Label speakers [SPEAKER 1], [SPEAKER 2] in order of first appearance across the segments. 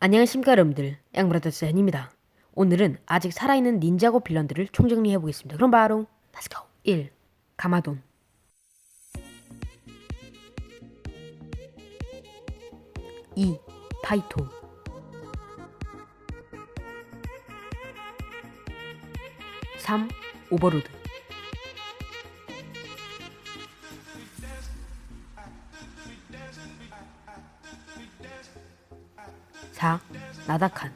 [SPEAKER 1] 안녕하십니까 여러분들. 양브라더스 hen입니다. 오늘은 아직 살아있는 닌자고 빌런들을 총정리해보겠습니다. 그럼 바로 go. 1. 가마돈. 2. 파이토. 3. 오버로드 4. 나다칸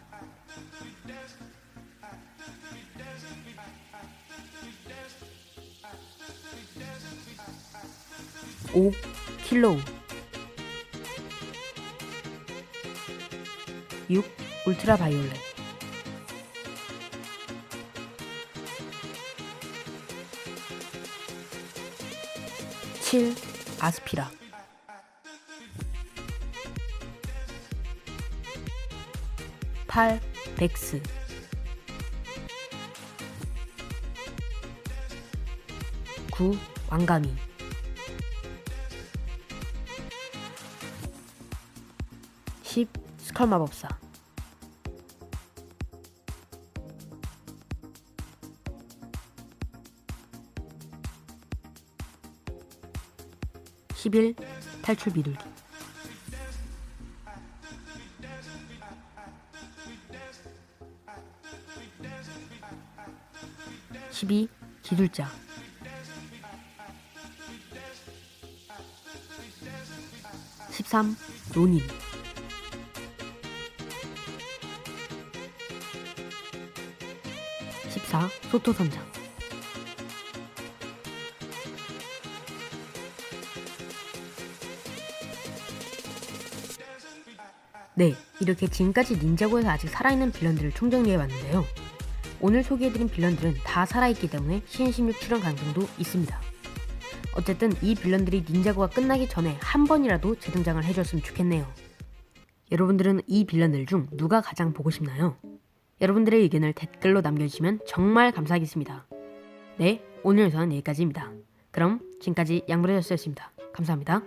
[SPEAKER 1] 5. 킬로우 6. 울트라 바이올렛 7. 아스피라 8. 백스 9. 왕가미 10. 스컬 마법사 11. 탈출 비둘기 12. 기술자 13. 로닌 14. 소토선장 네, 이렇게 지금까지 닌자고에서 아직 살아있는 빌런들을 총정리해봤는데요. 오늘 소개해드린 빌런들은 다 살아있기 때문에 신신16 출연 가능성도 있습니다. 어쨌든 이 빌런들이 닌자고가 끝나기 전에 한 번이라도 재등장을 해줬으면 좋겠네요. 여러분들은 이 빌런들 중 누가 가장 보고 싶나요? 여러분들의 의견을 댓글로 남겨주시면 정말 감사하겠습니다. 네, 오늘 영상은 여기까지입니다. 그럼 지금까지 양브레더스였습니다. 감사합니다.